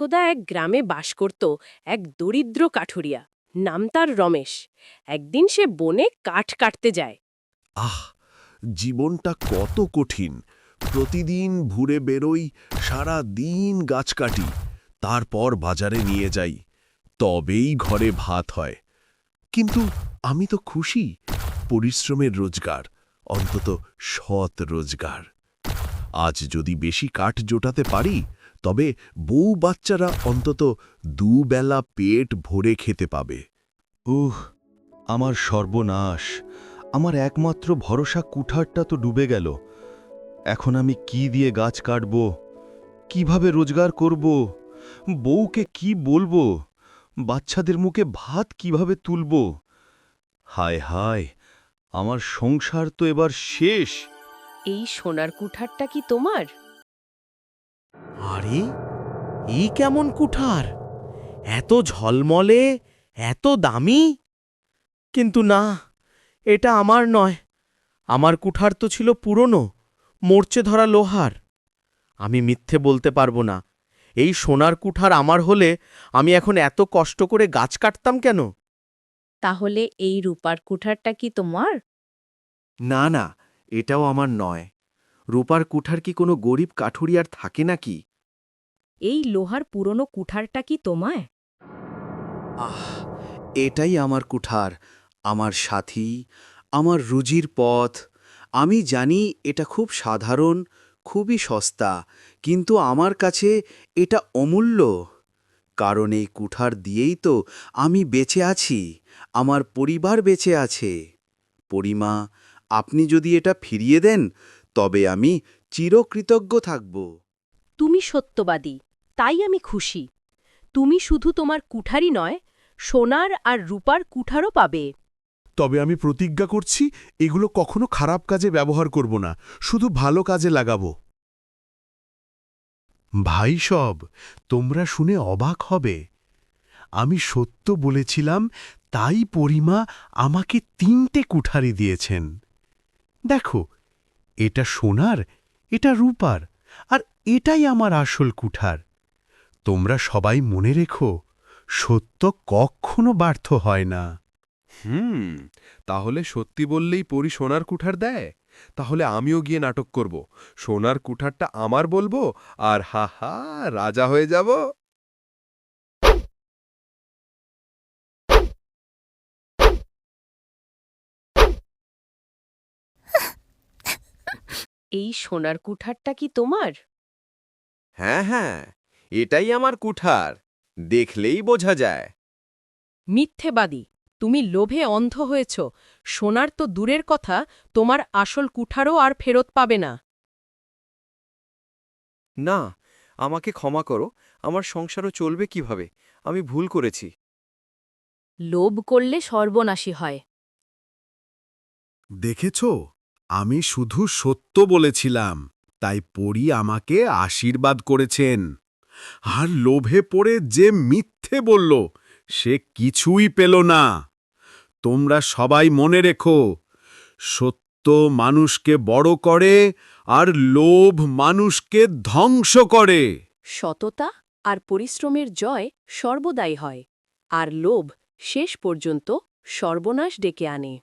একদা এক গ্রামে বাস করত এক দরিদ্র কাঠুরিয়া, নাম তার রমেশ। একদিন সে বনে কাঠ কাটতে যায়। আহ, জীবনটা কত কঠিন। প্রতিদিন ভুরে বেরোই, সারা দিন গাছ কাটি, তারপর বাজারে নিয়ে যাই। তবেই ঘরে ভাত হয়। কিন্তু আমি তো খুশি, পরিশ্রমের রোজগার, অন্তত সৎ রোজগার। আজ যদি বেশি কাঠ জোটাতে পারি তবে বউ বাচ্চারা অন্তত দুবেলা পেট ভরে খেতে পাবে। উহ আমার সর্বনাশ। আমার একমাত্র ভরসা কুঠারটা তো ডুবে গেল। এখন আমি কি দিয়ে গাছ কাটব? কীভাবে রোজগার করব? বউকে কি বলব? বাচ্চাদের মুখে ভাত কীভাবে তুলব? হায় হায় আমার সংসার তো এবার শেষ। এই সোনার কুঠারটা কি তোমার? আরে এই কেমন কুঠার? এত ঝলমলে এত দামি? কিন্তু না এটা আমার নয়। আমার কুঠার তো ছিল পুরনো মরচে ধরা লোহার। আমি মিথ্যে বলতে পারব না। এই সোনার কুঠার আমার হলে আমি এখন এত কষ্ট করে গাছ কাটতাম কেন? তাহলে এই রূপার কুঠারটা কি তোমার? না না এটাও আমার নয়। রূপার কুঠার কি কোনো গরিব কাঠুরিয়ার থাকে নাকি? এই লোহার পুরনো কুঠারটা কি তোমায়? আহ এটাই আমার কুঠার আমার সাথী আমার রুজির পথ। আমি জানি এটা খুব সাধারণ খুবই সস্তা কিন্তু আমার কাছে এটা অমূল্য। কারণ এই কুঠার দিয়েই তো আমি বেঁচে আছি আমার পরিবার বেঁচে আছে। পরিমা আপনি যদি এটা ফিরিয়ে দেন তবে আমি চিরকৃতজ্ঞ থাকব। তুমি সত্যবাদী তাই আমি খুশি। তুমি শুধু তোমার কুঠারই নয় সোনার আর রূপার কুঠারও পাবে। তবে আমি প্রতিজ্ঞা করছি এগুলো কখনো খারাপ কাজে ব্যবহার করব না শুধু ভালো কাজে লাগাবো। ভাই সব তোমরা শুনে অবাক হবে। আমি সত্য বলেছিলাম তাই পরিমা আমাকে তিনটে কুঠারি দিয়েছেন। দেখো এটা সোনার, এটা রূপার, আর এটাই আমার আসল কুঠার। তোমরা সবাই মনে রেখো, সত্য কখনো ব্যর্থ হয় না। হুম, তাহলে সত্যি বললেই পরি সোনার কুঠার দেয়? তাহলে আমিও গিয়ে নাটক করব। সোনার কুঠারটা আমার বলব, আর হা হা, রাজা হয়ে যাব। এই সোনার কুঠারটা কি তোমার? হ্যাঁ হ্যাঁ এটাই আমার কুঠার। দেখলেই বোঝা যায়। মিথ্যেবাদী তুমি লোভে অন্ধ হয়েছ। সোনার তো দূরের কথা তোমার আসল কুঠারও আর ফেরত পাবে না। না আমাকে ক্ষমা করো আমার সংসারও চলবে কীভাবে? আমি ভুল করেছি। লোভ করলে সর্বনাশী হয়। দেখেছ? আমি শুধু সত্য বলেছিলাম, তাই পরি আমাকে আশীর্বাদ করেছেন। আর লোভে পড়ে যে মিথ্যে বলল, সে কিছুই পেল না। তোমরা সবাই মনে রেখো, সত্য মানুষকে বড় করে আর লোভ মানুষকে ধ্বংস করে। সততা আর পরিশ্রমের জয় সর্বদাই হয়, আর লোভ শেষ পর্যন্ত সর্বনাশ ডেকে আনে।